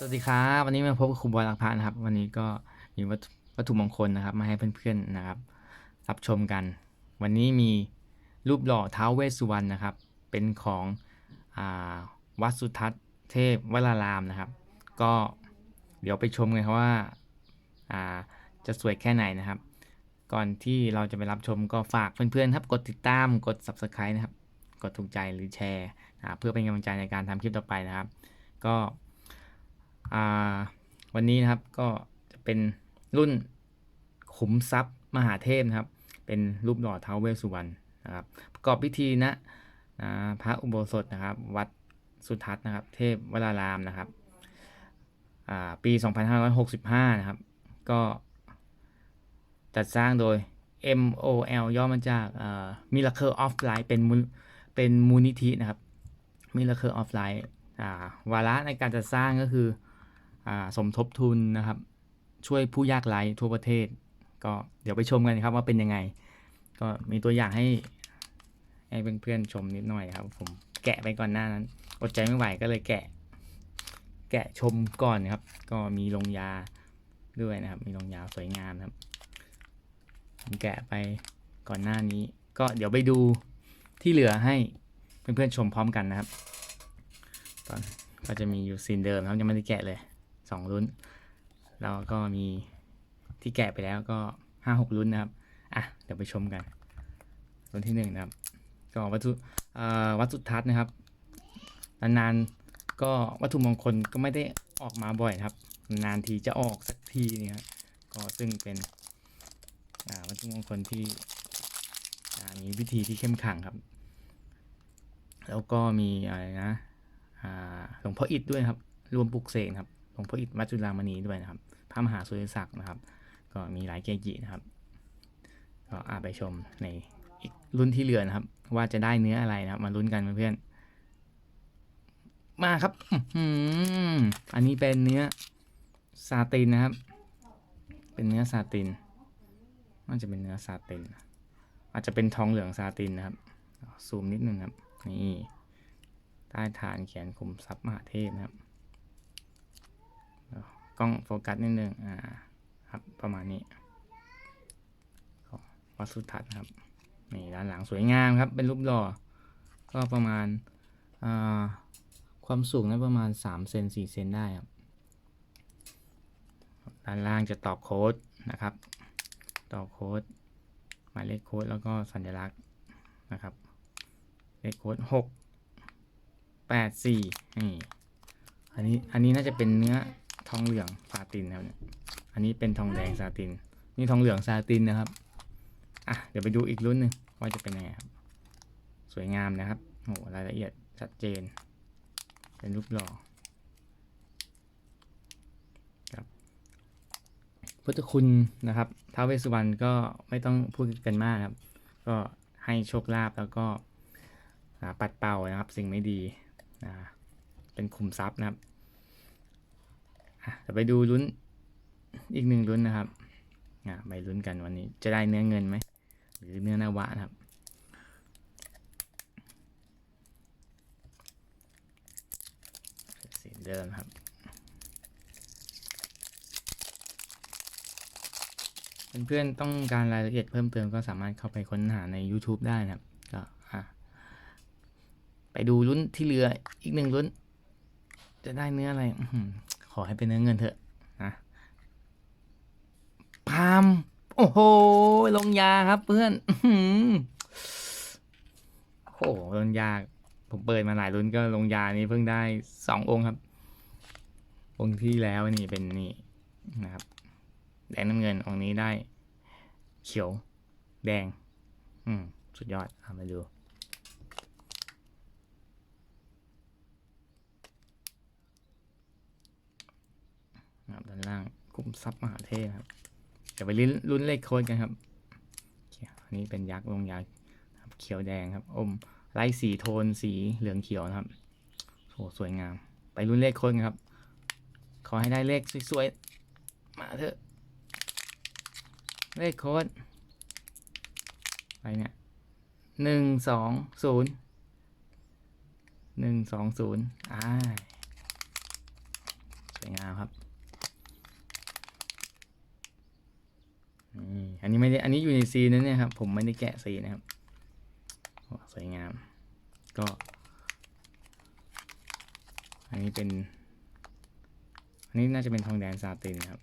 สวัสดีครับวันนี้มาพบกับครูบอยลักพระนะครับ วันนี้ก็มีวัตถุวัตถุมงคลนะครับ มาให้เพื่อนๆนะครับ รับชมกัน วันนี้มีรูปหล่อท้าวเวสสุวรรณนะครับ เป็นของอวัดสุทัศน์เทพวรารามนะครับ ก็เดี๋ยวไปชมกันครับว่าาจะสวยแค่ไหนนะครับ ก่อนที่เราจะไปรับชมก็ฝากเพื่อนๆครับกดติดตามกด subscribe นะครับ กดถูกใจหรือแชร์เพื่อเป็นกำลังใจในการทำคลิปต่อไปนะครับ ก็ วันนี้นะครับก็จะเป็นรุ่นขุมทรัพย์มหาเทพนะครับ เป็นรูปหล่อท้าวเวสุวรรณนะครับประกอบพิธีนะอ่าพระอุโบสถนะครับ วัดสุทัศน์นะครับ เทพวรารามนะครับอ่าปี 2565 นะครับ ก็จัดสร้างโดย MOL ย่อมาจาก Miracle of Light เป็นมูลเป็นมูลนิธินะครับ Miracle of Light วาระในการจัดสร้างก็คือ สมทบทุนนะครับ ช่วยผู้ยากไร้ทั่วประเทศ ก็เดี๋ยวไปชมกันครับว่าเป็นยังไง ก็มีตัวอย่างให้ให้เพื่อนๆชมนิดหน่อยครับ ผมแกะไปก่อนหน้านั้น อดใจไม่ไหวก็เลยแกะ แกะชมก่อนครับ ก็มีลงยาด้วยนะครับ มีลงยาสวยงามครับผมแกะไปก่อนหน้านี้ ก็เดี๋ยวไปดูที่เหลือให้เพื่อนๆชมพร้อมกันนะครับ ตอนก็จะมีอยู่ซีนเดิมครับยังไม่ได้แกะเลย สองรุ่นแล้วก็มีที่แกะไปแล้วก็ห้าหกรุ่นนะครับ อะ เดี๋ยวไปชมกันรุ่นที่หนึ่งนะครับ ก็วัตถุวัตถุทัศน์นะครับ นานๆก็วัตถุมงคลก็ไม่ได้ออกมาบ่อยครับ นานทีจะออกสักทีนี่ครับก็ซึ่งเป็นวัตถุมงคลที่มีวิธีที่เข้มขังครับ แล้วก็มีอะไรนะหลวงพ่ออิฐด้วยครับ รวมปลุกเสกครับ ลวงพ่ออิฐวัดจุฬามณีด้วยนะครับ พระมหาสุริศักดิ์นะครับ ก็มีหลายเกจินะครับ ก็อาไปชมในอีกรุ่นที่เหลือนะครับ ว่าจะได้เนื้ออะไรนะครับ มาลุ้นกันเพื่อนมาครับอื้อหืออันนี้เป็นเนื้อซาตินนะครับ เป็นเนื้อซาตินน่าจะเป็นเนื้อซาติน อาจจะเป็นทองเหลืองซาตินนะครับ ซูมนิดนึงครับ นี่ ใต้ฐานเขียนคุมทรัพย์มหาเทพนะครับ กล้องโฟกัสนิดนึงอ่าครับประมาณนี้วัดสุทัศน์ครับนี่ด้านหลังสวยงามครับเป็นรูปหล่อ ก็ประมาณอ่าความสูงนั้นประมาณ3เซน4เซนได้ครับด้านล่างจะตอบโค้ดนะครับ ตอบโค้ดหมายเลขโค้ดแล้วก็สัญลักษณ์นะครับเลขโค้ดหกแปดสี่นี่อันนี้อันนี้น่าจะเป็นเนื้อ ทองเหลืองซาตินครับเนี่ยอันนี้เป็นทองแดงซาติน นี่ทองเหลืองซาตินนะครับอะเดี๋ยวไปดูอีกรุ่นหนึ่งว่าจะเป็นยังไงครับ สวยงามนะครับโหรายละเอียดชัดเจน เป็นรูปหล่อครับพุทธคุณนะครับท้าวเวสสุวรรณก็ไม่ต้องพูดกันมากครับ ก็ให้โชคลาภแล้วก็ปัดเป่านะครับสิ่งไม่ดีนะเป็นขุมทรัพย์นะครับ เดี๋ยวไปดูลุ้นอีกหนึ่งลุ้นนะครับไปลุ้นกันวันนี้จะได้เนื้อเงินไหมหรือเนื้อนาวะนะครับสีเดิมครับ เพื่อนๆต้องการรายละเอียดเพิ่มเติมก็สามารถเข้าไปค้นหาใน YouTube ได้นะครับก็ไปดูลุ้นที่เหลืออีกหนึ่งลุ้น จะได้เนื้ออะไร ขอให้เป็นเนื้อเงินเถอะนะพามโอ้โห ลงยาครับเพื่อนอื้อหือโอ้โหลงยา ผมเปิดมาหลายรุ่นก็ลงยานี้เพิ่งได้สององค์ครับ องค์ที่แล้วนี่เป็นนี่นะครับ แดงน้ำเงินองค์นี้ได้ เขียว แดง อืม สุดยอดเอามาดู นะครับด้านล่างกลุ่มซับมหาเทพครับเดี๋ยวไปลุ้นลุ้นเลขโค้ดกันครับอันนี้เป็นยักษ์ลงยักษ์เขียวแดงครับ อมไล่สีโทนสีเหลืองเขียวนะครับโอ้สวยงาม ไปลุ้นเลขโค้ดกันครับ ขอให้ได้เลขสวยๆ มาเถอะ เลขโค้ดไปเนี่ยหนึ่งสองศูนย์หนึ่งสองศูนย์อ่าสวยงามครับ อันนี้ไม่ได้ อันนี้อยู่ในซีนนะเนี่ยครับ ผมไม่ได้แกะซีนนะครับ สวยงาม ก็ อันนี้เป็น อันนี้น่าจะเป็นทองแดงซาตินครับ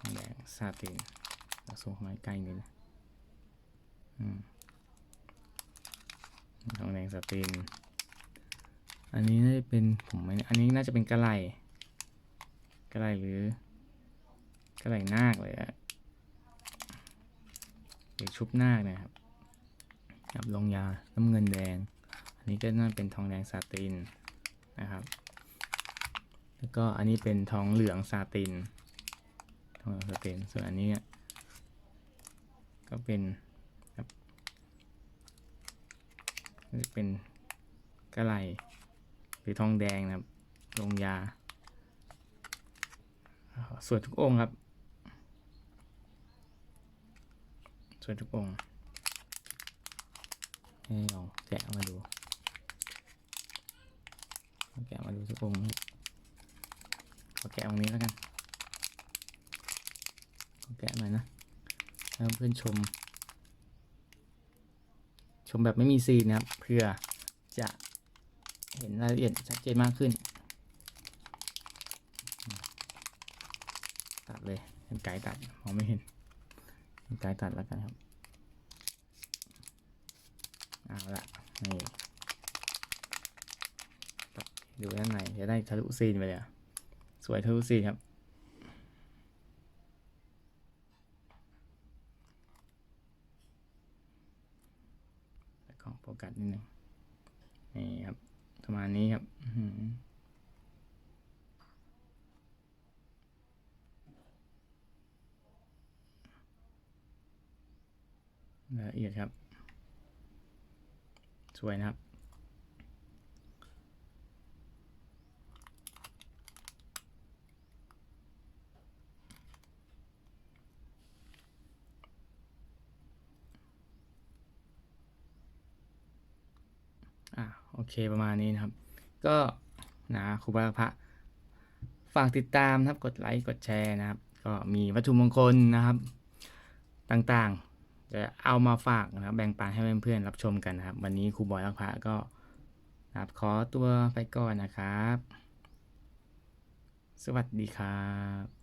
ทองแดงซาตินเราส่งเข้ามาใกล้นิดนะอืมทองแดงซาติน อันนี้น่าจะเป็นผมไม่ อันนี้น่าจะเป็นกระไหลกระไหลหรือ ไหลนาคเลยอะหรือชุบนาคเนะครับกับลงยาน้ำเงินแดง อันนี้ก็น่าเป็นทองแดงซาตินนะครับ แล้วก็อันนี้เป็นทองเหลืองซาติน ทองเหลืองซาติน ส่วนอันนี้ก็เป็นครับเป็นกระไหลหรือทองแดงนะครับลงยา ส่วนทุกองค์ครับ ส่ วนทุกองให้ลองแกะมาดูแกะมาดูสักองขอแกะองนี้แล้วกันขอแกะหน่อยนะให้เพื่อนชม ชมแบบไม่มีซีนนะครับเพื่อจะเห็นรายละเอียดชัดเจนมากขึ้นตัดเลยเป็นไกด์ตัดมองไม่เห็น กด์ตัดแล้วกันครับ เอาละนี่ดูด้านในจะได้ทะลุซีนไปเลยสวยทะลุซีนครับแล้วก็โฟกัสนิดนึงนี่ครับประมาณนี้ครับอื้อหือ ละเอียดครับ สวยนะครับ อะโอเคประมาณนี้นะครับ ก็นะครูบาพระฝากติดตามนะครับ กดไลค์ กดแชร์นะครับ ก็มีวัตถุมงคลนะครับ ต่างๆ จะเอามาฝากนะครับ แบ่งปันให้เพื่อนๆรับชมกันนะครับ วันนี้ครูบอยลักพระก็นะครับขอตัวไปก่อนนะครับ สวัสดีครับ